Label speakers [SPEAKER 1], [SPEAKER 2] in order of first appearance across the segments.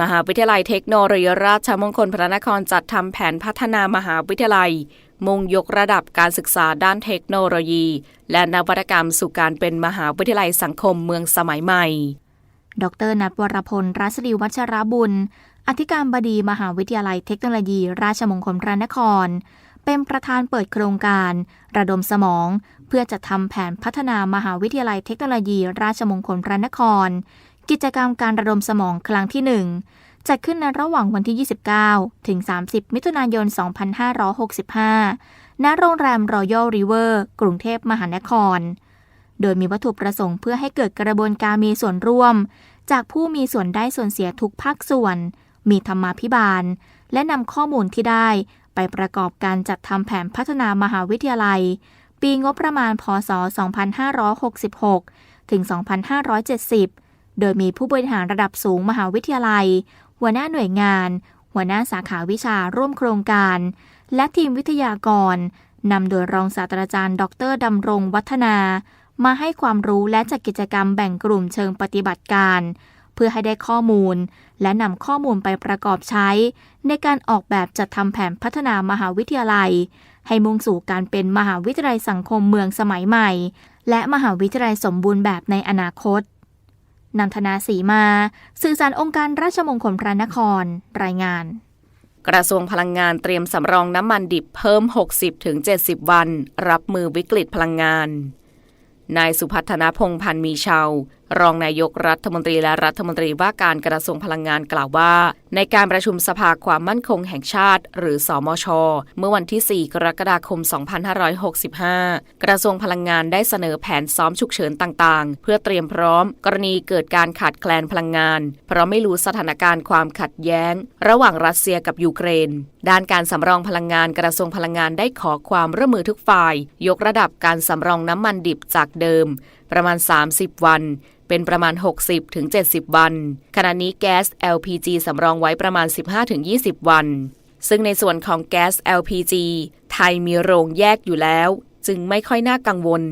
[SPEAKER 1] มหาวิทยาลัยเทคโนโลยีราชมงคลพระนครจัดทำแผนพัฒนามหาวิทยาลัย มุ่งยกระดับการศึกษาด้านเทคโนโลยี และนวัตกรรมสู่การเป็นมหาวิทยาลัยสังคมเมืองสมัยใหม่
[SPEAKER 2] ดรนัทวรพลรัศดีวัชรบุญ อธิการบดีมหาวิทยาลัยเทคโนโลยี ราชมงคลพระนคร เป็นประธานเปิดโครงการ ระดมสมอง เพื่อจะทำแผนพัฒนามหาวิทยาลัยเทคโนโลยี ราชมงคลพระนคร กิจกรรมการระดมสมองครั้งที่ 1 จัดขึ้นในระหว่างวันที่ 29 ถึง 30 มิถุนายน 2565 ณ โรงแรมรอยัลริเวอร์กรุงเทพมหานคร โดยมีวัตถุประสงค์เพื่อให้เกิดกระบวนการมีส่วนร่วม จากผู้มีส่วนได้ส่วนเสียทุกภาคส่วน มีธรรมาภิบาล และนำข้อมูลที่ได้ไปประกอบการจัดทำแผนพัฒนามหาวิทยาลัย ปีงบประมาณ พศ 2566 ถึง 2570 โดยมีผู้บริหารระดับสูงมหาวิทยาลัย หัวหน้าหน่วยงาน หัวหน้าสาขาวิชาร่วมโครงการ และทีมวิทยากรนำโดยรองศาสตราจารย์ ดรดำรงวัฒนา มาให้ความรู้และจัดกิจกรรมแบ่งกลุ่มเชิงปฏิบัติการ เพื่อให้ได้ข้อมูล และนำข้อมูลไปประกอบใช้ ในการออกแบบจัดทำแผนพัฒนามหาวิทยาลัย ให้มุ่งสู่การเป็นมหาวิทยาลัยสังคมเมืองสมัยใหม่ และมหาวิทยาลัยสมบูรณ์แบบในอนาคต นันทนาสีมา สื่อสารองค์การราชมงคลพระนคร รายงาน
[SPEAKER 1] กระทรวงพลังงานเตรียมสำรองน้ำมันดิบเพิ่ม 60-70 วัน รับมือวิกฤตพลังงาน นายสุพัฒนพงพันธ์มีชาว รองนายกรัฐมนตรีและรัฐมนตรีว่าการกระทรวงพลังงานกล่าวว่า ในการประชุมสภาความมั่นคงแห่งชาติ หรือสอมช เมื่อวันที่ 4 กรกฎาคม 2565 กระทรวงพลังงานได้เสนอแผนซ้อมฉุกเฉินต่างๆ เพื่อเตรียมพร้อม กรณีเกิดการขาดแคลนพลังงาน เพราะไม่รู้สถานการณ์ความขัดแย้ง ระหว่างรัสเซียกับยูเครน ด้านการสำรองพลังงานกระทรวงพลังงานได้ขอความร่วมมือทุกฝ่าย ยกระดับการสำรองน้ำมันดิบจากเดิม ประมาณ 30 วัน เป็นประมาณ 60-70 วัน ขณะนี้แก๊ส LPG สำรองไว้ประมาณ 15-20 วัน ซึ่งในส่วนของแก๊ส LPG ไทยมีโรงแยกอยู่แล้ว จึงไม่ค่อยน่ากังวล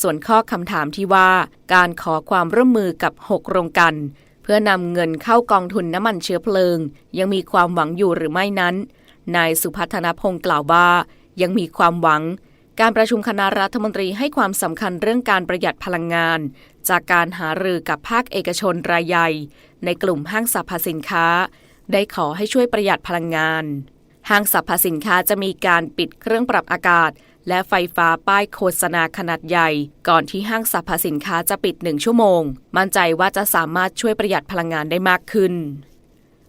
[SPEAKER 1] ส่วนข้อคำถามที่ว่าการขอความร่วมมือกับ 6 โรงกัน เพื่อนำเงินเข้ากองทุนน้ำมันเชื้อเพลิง ยังมีความหวังอยู่หรือไม่นั้น นายสุพัฒนพงศ์กล่าวว่ายังมีความหวัง การประชุมคณะรัฐมนตรีให้ความสำคัญเรื่องการประหยัดพลังงาน จากการหารือกับภาคเอกชนรายใหญ่ ในกลุ่มห้างสรรพสินค้า ได้ขอให้ช่วยประหยัดพลังงาน ห้างสรรพสินค้าจะมีการปิดเครื่องปรับอากาศ และไฟฟ้าป้ายโฆษณาขนาดใหญ่ ก่อนที่ห้างสรรพสินค้าจะปิดหนึ่งชั่วโมง มั่นใจว่าจะสามารถช่วยประหยัดพลังงานได้มากขึ้น